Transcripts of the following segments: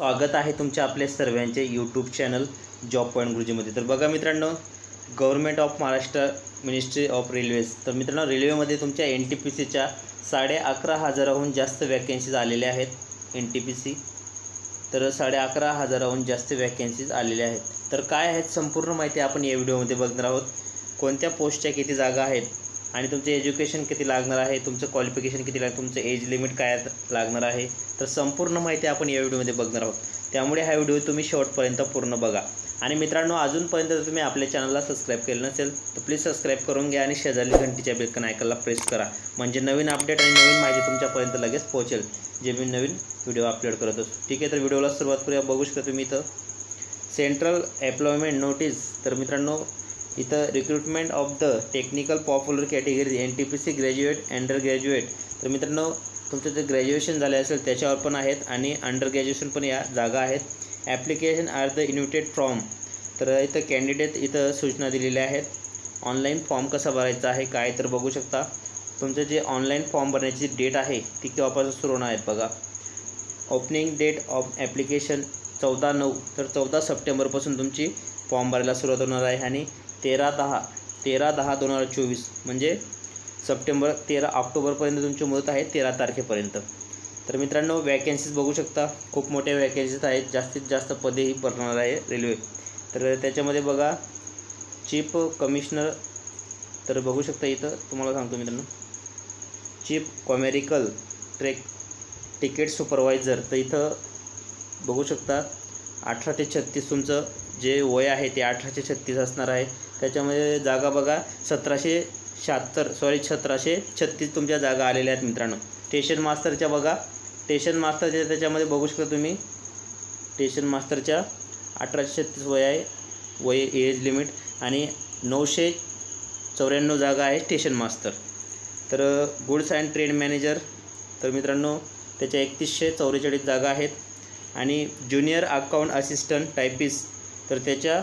स्वागत आहे तुमच्या आपल्या सर्वांचे यूट्यूब चॅनल जॉब पॉईंट गुरुजीमध्ये तर बघा मित्रांनो government of Maharashtra ministry of railways तर मित्रांनो रेल्वेमध्ये तुमच्या एन टी पी सीच्या साडे अकरा हजाराहून जास्त वॅकन्सीज आलेल्या आहेत. एन टी पी सी तर साडे अकरा हजाराहून जास्त वॅकन्सीज आलेल्या आहेत. तर काय आहेत संपूर्ण माहिती आपण या व्हिडिओमध्ये बघणार आहोत. कोणत्या पोस्टच्या किती जागा आहेत? आणि तुमचं एज्युकेशन किती लागणार आहे? तुमचं क्वालिफिकेशन किती लागणार? तुमचं एज लिमिट काय लागणार आहे? तर संपूर्ण माहिती आपण या व्हिडिओमध्ये बघणार आहोत. त्यामुळे हा व्हिडिओ तुम्ही शेवटपर्यंत पूर्ण बघा. आणि मित्रांनो अजूनपर्यंत जर तुम्ही आपल्या चॅनलला सबस्क्राईब केलं नसेल तर प्लीज सबस्क्राईब करून घ्या आणि शेजारी घंटीच्या बेलकन ऐकायला प्रेस करा. म्हणजे नवीन अपडेट आणि नवीन माहिती तुमच्यापर्यंत लगेच पोहोचेल जे मी नवीन व्हिडिओ अपलोड करत असतो. ठीक आहे तर व्हिडिओला सुरुवात करूया. बघू शकता तुम्ही इथं. सेंट्रल एम्प्लॉयमेंट नोटीस तर मित्रांनो इथं recruitment of the technical popular category N T P C graduate under graduate तर मित्रांनो तुमचं जे ग्रॅज्युएशन झाले असेल त्याच्यावर पण आहेत आणि अंडर ग्रॅज्युएशन पण या जागा आहेत. Application are the invited form तर इथं कॅन्डिडेट इथं सूचना दिलेल्या आहेत. ऑनलाईन फॉर्म कसा भरायचा आहे काय तर बघू शकता. तुमचं जे ऑनलाईन फॉर्म भरण्याची डेट आहे ती केव्हापासून सुरू होणार आहेत बघा. ओपनिंग डेट ऑफ ॲप्लिकेशन चौदा नऊ तर चौदा सप्टेंबरपासून तुमची फॉर्म भरायला सुरुवात होणार आहे आणि तेरा दहा तेरा दहा दोन हजार चोवीस म्हणजे सप्टेंबर तेरा ऑक्टोबरपर्यंत तुमची मुदत आहे तेरा तारखेपर्यंत. तर मित्रांनो वॅकन्सीज बघू शकता. खूप मोठ्या वॅकन्सीज आहेत. जास्तीत जास्त पदेही भरणार आहे रेल्वे तर त्याच्यामध्ये बघा चीफ कमिशनर तर बघू शकता इथं. तुम्हाला सांगतो मित्रांनो. Chief commercial track ticket supervisor तर इथं बघू शकता अठरा ते छत्तीस तुमचं जे वय आहे ते अठरा ते छत्तीस असणार आहे. त्याच्यामध्ये जागा बघा सतराशे शहात्तर सॉरी सतराशे छत्तीस तुमच्या जागा आलेल्या आहेत मित्रांनो. स्टेशन मास्तरच्या बघा. स्टेशन मास्तरच्या त्याच्यामध्ये बघू शकता तुम्ही. स्टेशन मास्तरच्या अठराशे छत्तीस वय आहे. वय एज लिमिट आणि नऊशे चौऱ्याण्णव जागा आहे स्टेशन मास्तर तर गुड्स अँड ट्रेड मॅनेजर तर मित्रांनो त्याच्या एकतीसशे चौवेचाळीस जागा आहेत. आणि ज्युनियर अकाउंट असिस्टंट टायपिस्ट तर त्याच्या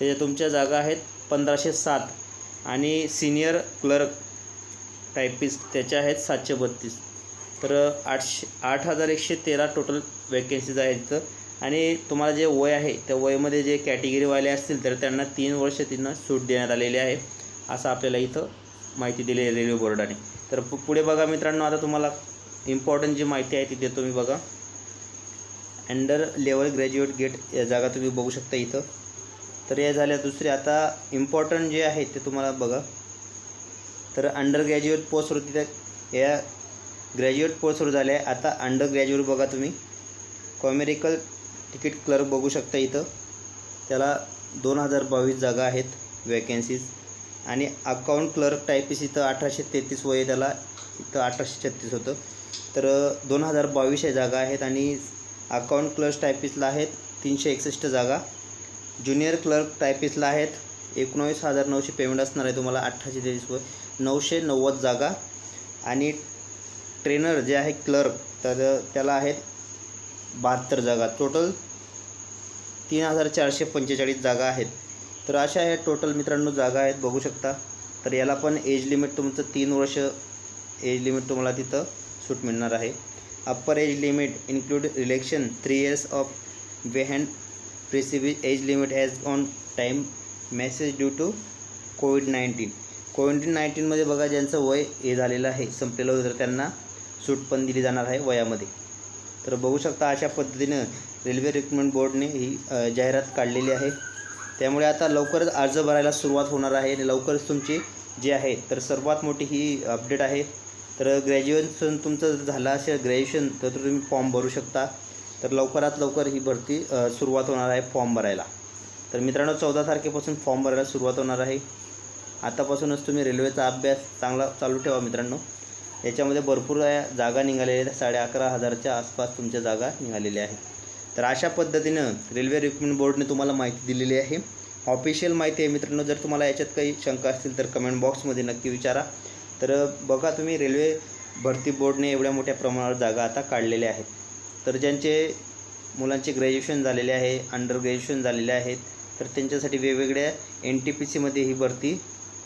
त्याच्या तुमच्या जागा आहेत पंधराशे सात आणि सिनियर क्लर्क टायपिस्ट त्याच्या आहेत सातशे बत्तीस. तर आठशे आठ हजार एकशे तेरा टोटल वॅकेन्सीज आहेत इथं. आणि तुम्हाला जे वय आहे त्या वयमध्ये जे कॅटेगरीवाले असतील तर त्यांना तीन वर्ष त्यांना सूट देण्यात आलेली आहे असं आपल्याला इथं माहिती दिली आहे रेल्वे बोर्डाने. तर पुढे बघा मित्रांनो आता तुम्हाला इम्पॉर्टंट जी माहिती आहे ती देतो मी बघा. अंडर लेवल ग्रॅज्युएट गेट या जागा तुम्ही बघू शकता इथं. तर या झाल्या दुसरी. आता इम्पॉर्टंट जे आहे ते तुम्हाला बघा. तर अंडर ग्रॅज्युएट पोस्टवरती त्या या ग्रॅज्युएट पोस्ट सुरू झाल्या. आहे आता अंडर ग्रॅज्युएट बघा तुम्ही. कॉमेरिकल तिकीट क्लर्क बघू शकता इथं. त्याला दोन हजार बावीस जागा आहेत वॅकन्सीज आणि अकाउंट क्लर्क टायपिस इथं अठराशे तेहतीस वय त्याला. इथं अठराशे छत्तीस होतं. तर दोन हजार बावीस या जागा आहेत आणि अकाउंट क्लर्क टायपिसला आहेत तीनशे एकसष्ट जागा. ज्युनियर क्लर्क टायपिसला आहेत. एकोणावीस हजार नऊशे पेमेंट असणार आहे तुम्हाला अठराशे तेवीस नऊशे नव्वद जागा. आणि ट्रेनर जे आहे क्लर्क तर त्याला आहेत बहात्तर जागा. टोटल तीन हजार चारशे पंचेचाळीस जागा आहेत. तर अशा आहेत टोटल मित्रांनो जागा आहेत बघू शकता. तर याला पण एज लिमिट तुमचं तीन वर्ष एज लिमिट तुम्हाला तिथं सूट मिळणार आहे. Upper age limit include relaxation three years of behind प्रिसिव्ह age limit as on time message due to Covid nineteen Covid नाईन्टीनमध्ये बघा ज्यांचं वय हे झालेलं आहे संपलेलं होतं तर त्यांना सूट पण दिली जाणार आहे वयामध्ये. तर बघू शकता अशा पद्धतीनं रेल्वे रिक्रुटमेंट बोर्डने ही जाहिरात काढलेली आहे. त्यामुळे आता लवकरच अर्ज भरायला सुरुवात होणार आहे आणि लवकरच तुमची जी आहे तर सर्वात मोठी ही अपडेट आहे. तर ग्रॅज्युएशन तुमचं जर झालं असेल ग्रॅज्युएशन तर तुम्ही फॉर्म भरू शकता. तर लवकरात लवकर ही भरती सुरुवात होणार आहे फॉर्म भरायला. तर मित्रांनो चौदा तारखेपासून फॉर्म भरायला सुरुवात होणार आहे. आतापासूनच तुम्ही रेल्वेचा अभ्यास चांगला चालू ठेवा मित्रांनो. याच्यामध्ये भरपूर जागा निघालेल्या आहेत. साडे अकरा हजारच्या आसपास तुमच्या जागा निघालेल्या आहेत. तर अशा पद्धतीनं रेल्वे रिक्रुटमेंट बोर्डने तुम्हाला माहिती दिलेली आहे. ऑफिशियल माहिती आहे मित्रांनो जर तुम्हाला याच्यात काही शंका असतील तर कमेंट बॉक्समध्ये नक्की विचारा. तर बघा तुम्ही रेल्वे भरती बोर्डने एवढ्या मोठ्या प्रमाणावर जागा आता काढलेल्या आहेत. तर ज्यांचे मुलांचे ग्रॅज्युएशन झालेले आहे अंडर ग्रॅज्युएशन झालेले आहेत तर त्यांच्यासाठी वेगवेगळ्या एन टी पी सीमध्ये ही भरती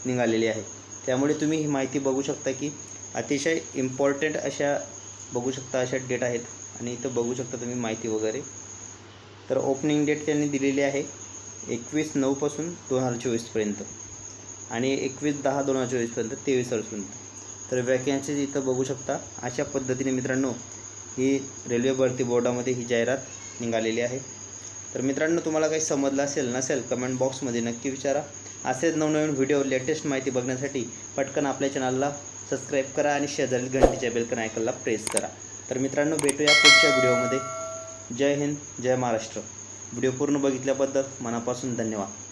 निघालेली आहे. त्यामुळे तुम्ही ही माहिती बघू शकता की अतिशय इम्पॉर्टंट अशा बघू शकता अशा डेट आहेत आणि इथं बघू शकता तुम्ही माहिती वगैरे. तर ओपनिंग डेट त्यांनी दिलेली आहे एकवीस नऊपासून दोन हजार चोवीसपर्यंत आणि एकवीस दहा दोन हजार चोवीसपर्यंत तेवीस वर्षपर्यंत तर वॅकन्सीज इथं बघू शकता. अशा पद्धतीने मित्रांनो ही रेल्वे भरती बोर्डामध्ये ही जाहिरात निघालेली आहे. तर मित्रांनो तुम्हाला काही समजलं असेल नसेल कमेंट बॉक्समध्ये नक्की विचारा. असेच नवनवीन व्हिडिओ लेटेस्ट माहिती बघण्यासाठी पटकन आपल्या चॅनलला सबस्क्राईब करा आणि शेजारील घंटीच्या बेलकन आयकनला प्रेस करा. तर मित्रांनो भेटूया पुढच्या व्हिडिओमध्ये जय हिंद जय महाराष्ट्र. व्हिडिओ पूर्ण बघितल्याबद्दल मनापासून धन्यवाद.